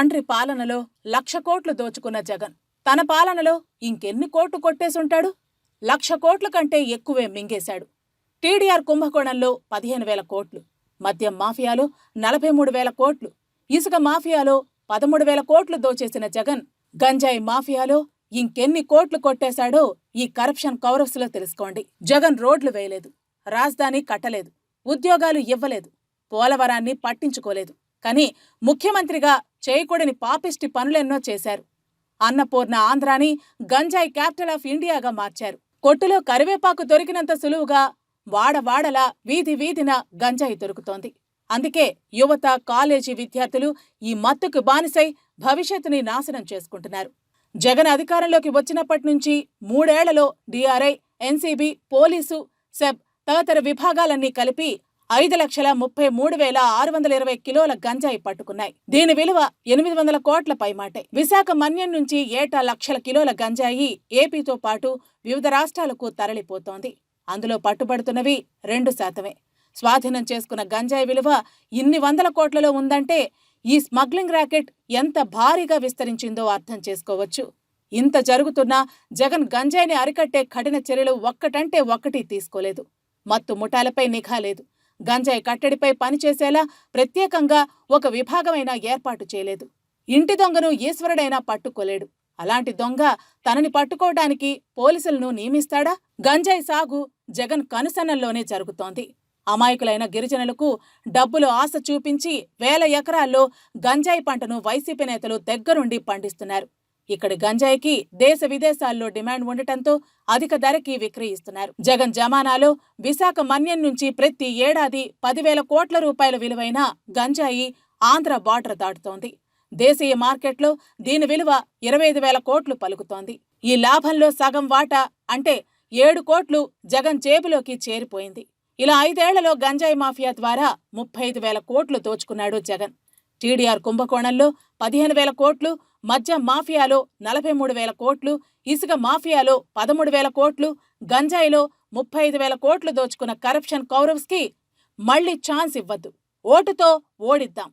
తండ్రి పాలనలో లక్ష కోట్లు దోచుకున్న జగన్. తన పాలనలో ఇంకెన్ని కోట్లు కొట్టేసుంటాడు? లక్ష కోట్ల కంటే ఎక్కువే మింగేశాడు. టీడీఆర్ కుంభకోణంలో పదిహేను వేల కోట్లు మద్యం మాఫియాలో నలభై మూడు వేల కోట్లు ఇసుక మాఫియాలో పదమూడు వేల కోట్లు దోచేసిన జగన్ గంజాయి మాఫియాలో ఇంకెన్ని కోట్లు కొట్టేశాడో ఈ కరప్షన్ కౌరవ్స్లో తెలుసుకోండి. జగన్ రోడ్లు వేయలేదు రాజధాని కట్టలేదు ఉద్యోగాలు ఇవ్వలేదు పోలవరాన్ని పట్టించుకోలేదు. కానీ ముఖ్యమంత్రిగా చేయకూడని పాపిష్టి పనులెన్నో చేశారు. అన్నపూర్ణ ఆంధ్రాని గంజాయి క్యాపిటల్ ఆఫ్ ఇండియాగా మార్చారు. కొట్టులో కరివేపాకు దొరికినంత సులువుగా వాడవాడలా వీధి వీధిన గంజాయి దొరుకుతోంది. అందుకే యువత కాలేజీ విద్యార్థులు ఈ మత్తుకు బానిసై భవిష్యత్తుని నాశనం చేసుకుంటున్నారు. జగన్ అధికారంలోకి వచ్చినప్పటి నుంచి మూడేళ్ళలో డిఆర్ఐ ఎన్సీబీ పోలీసు సెబ్ తదితర విభాగాలన్నీ కలిపి ఐదు లక్షల ముప్పై మూడు వేల ఆరు వందల ఇరవై కిలోల గంజాయి పట్టుకున్నాయి. దీని విలువ ఎనిమిది వందల కోట్ల పైమాటే. విశాఖ మన్యం నుంచి ఏటా లక్షల కిలోల గంజాయి ఏపీతో పాటు వివిధ రాష్ట్రాలకు తరలిపోతోంది. అందులో పట్టుబడుతున్నవి రెండు శాతమే. స్వాధీనం చేసుకున్న గంజాయి విలువ ఇన్ని వందల కోట్లలో ఉందంటే ఈ స్మగ్లింగ్ ర్యాకెట్ ఎంత భారీగా విస్తరించిందో అర్థం చేసుకోవచ్చు. ఇంత జరుగుతున్నా జగన్ గంజాయిని అరికట్టే కఠిన చర్యలు ఒక్కటంటే ఒక్కటి తీసుకోలేదు. మత్తు ముఠాలపై నిఘా లేదు. గంజాయి కట్టడిపై పనిచేసేలా ప్రత్యేకంగా ఒక విభాగమైనా ఏర్పాటు చేయలేదు. ఇంటి దొంగను ఈశ్వరుడైనా పట్టుకోలేడు. అలాంటి దొంగ తనని పట్టుకోవడానికి పోలీసులను నియమిస్తాడా? గంజాయి సాగు జగన్ కనుసన్నల్లోనే జరుగుతోంది. అమాయకులైన గిరిజనులకు డబ్బులు ఆశ చూపించి వేల ఎకరాల్లో గంజాయి పంటను వైసీపీ నేతలు దగ్గరుండి పండిస్తున్నారు. ఇక్కడి గంజాయికి దేశ విదేశాల్లో డిమాండ్ ఉండటంతో అధిక ధరకి విక్రయిస్తున్నారు. జగన్ జమానాలో విశాఖ మన్యం నుంచి ప్రతి ఏడాది పదివేల కోట్ల రూపాయల విలువైన గంజాయి ఆంధ్ర బార్డర్ దాటుతోంది. దేశీయ మార్కెట్లో దీని విలువ ఇరవై ఐదు వేల కోట్లు పలుకుతోంది. ఈ లాభంలో సగం వాటా అంటే ఏడు కోట్లు జగన్ జేబులోకి చేరిపోయింది. ఇలా ఐదేళ్ళలో గంజాయి మాఫియా ద్వారా ముప్పై ఐదు వేల కోట్లు దోచుకున్నాడు జగన్. టీడీఆర్ కుంభకోణంలో పదిహేను వేల కోట్లు మద్య మాఫియాలో నలభై మూడు వేల కోట్లు ఇసుక మాఫియాలో పదమూడు వేల కోట్లు గంజాయిలో ముప్పై ఐదు వేల కోట్లు దోచుకున్న కరప్షన్ కౌరవ్స్కి మళ్ళీ ఛాన్స్ ఇవ్వద్దు. ఓటుతో ఓడిద్దాం.